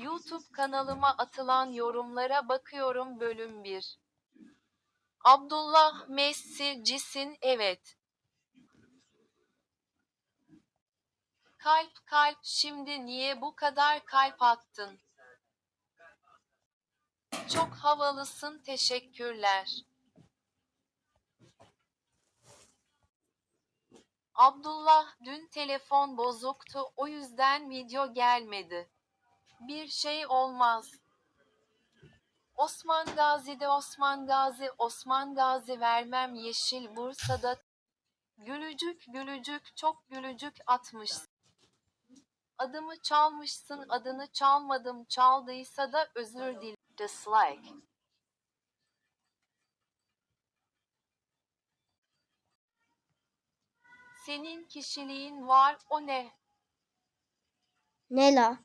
YouTube kanalıma atılan yorumlara bakıyorum bölüm 1. Abdullah Messi cisin evet. Kalp kalp şimdi niye bu kadar kalp attın? Çok havalısın teşekkürler. Abdullah dün telefon bozuktu o yüzden video gelmedi. Bir şey olmaz. Osman Gazi'de Osman Gazi Osman Gazi vermem Yeşil Bursa'da Gülücük gülücük çok gülücük atmış. Adımı çalmışsın adını çalmadım çaldıysa da özür dilerim. Dislike. Senin kişiliğin var o ne? Ne la?